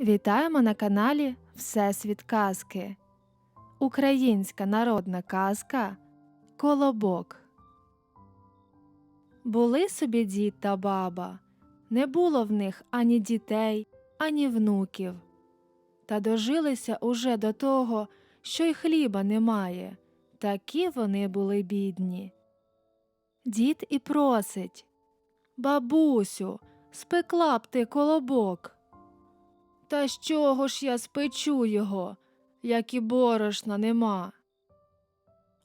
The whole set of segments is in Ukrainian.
Вітаємо на каналі Всесвіт казки. Українська народна казка Колобок. Були собі дід та баба. Не було в них ані дітей, ані внуків. Та дожилися уже до того, що й хліба немає. Такі вони були бідні. Дід і просить Бабусю, спекла б ти колобок. Та з чого ж я спечу його, як і борошна нема?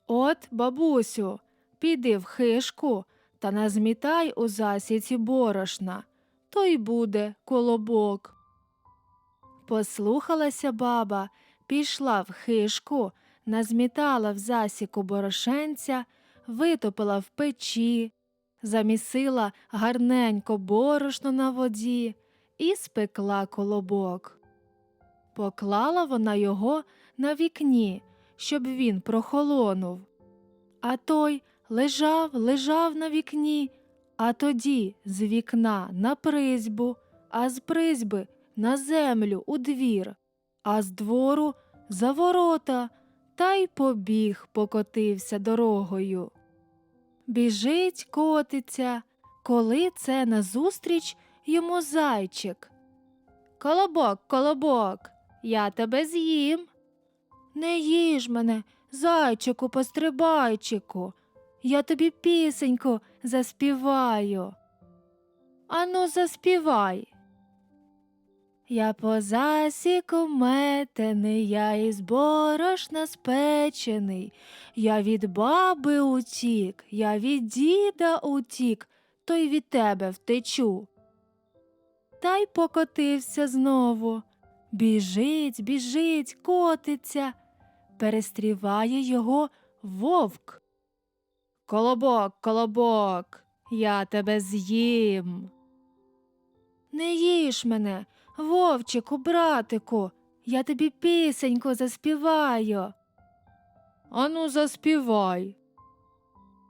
От, бабусю, піди в хишку та назмітай у засіці борошна, то й буде колобок. Послухалася баба, пішла в хишку, назмітала в засіку борошенця, витопила в печі, замісила гарненько борошно на воді і спекла колобок. Поклала вона його на вікні, щоб він прохолонув. А той лежав, лежав на вікні, а тоді з вікна на призьбу, а з призьби на землю у двір, а з двору за ворота, та й побіг, покотився дорогою. Біжить, котиться, коли це назустріч йому зайчик. Колобок, колобок, я тебе з'їм. Не їж мене, зайчику пострибайчику, я тобі пісеньку заспіваю. Ану, заспівай. Я по засіку метений, я із борошна спечений, я від баби утік, я від діда утік, то й від тебе втечу. Та й покотився знову. Біжить, біжить, котиться, перестріває його вовк. Колобок, колобок, я тебе з'їм. Не їж мене, вовчику, братику, я тобі пісеньку заспіваю. Ану, заспівай.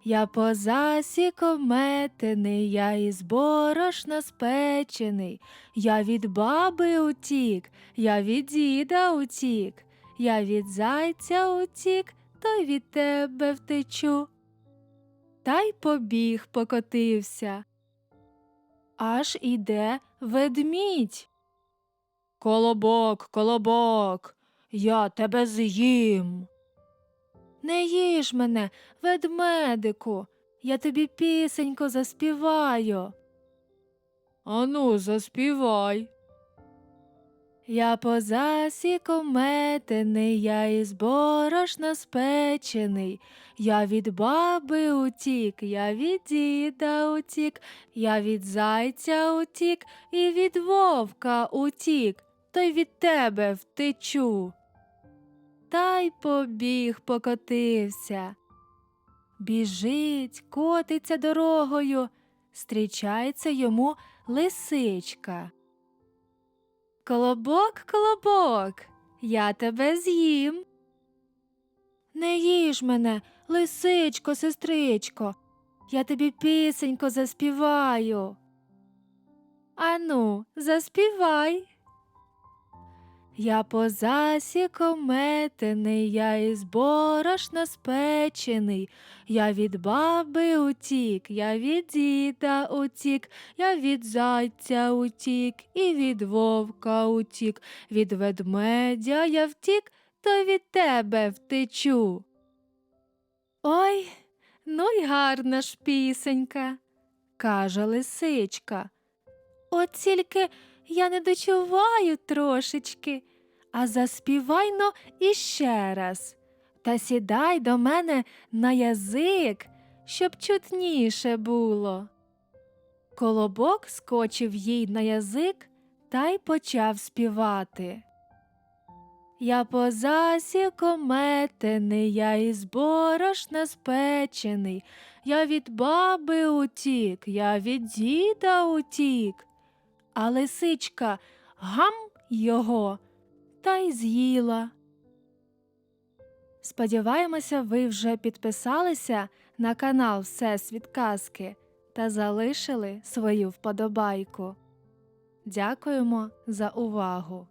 Я по засіку метений, я із борошна спечений, я від баби утік, я від діда утік, я від зайця утік, то від тебе втечу. Та й побіг покотився. Аж іде ведмідь. Колобок, колобок, я тебе з'їм. Не їж мене, ведмедику, я тобі пісеньку заспіваю. Ану, заспівай. Я по засіку метений, я із борошна спечений, я від баби утік, я від діда утік, я від зайця утік і від вовка утік, то й від тебе втечу. Та й побіг покотився. Біжить, котиться дорогою, зустрічається йому лисичка. Колобок, колобок, я тебе з'їм. Не їж мене, лисичко, сестричко, я тобі пісеньку заспіваю. Ану, заспівай. Я по засіку метений, я із борошна спечений, я від баби утік, я від діда утік, я від зайця утік, і від вовка утік, від ведмедя я втік, то від тебе втечу. Ой, ну й гарна ж пісенька, каже лисичка. От тільки я не дочуваю трошечки, а заспівай но іще раз. Та сідай до мене на язик, щоб чутніше було. Колобок скочив їй на язик та й почав співати. Я по засіку метений, я із борошна спечений, я від баби утік, я від діда утік. А лисичка гам його та й з'їла. Сподіваємося, ви вже підписалися на канал Всесвіт Казки та залишили свою вподобайку. Дякуємо за увагу!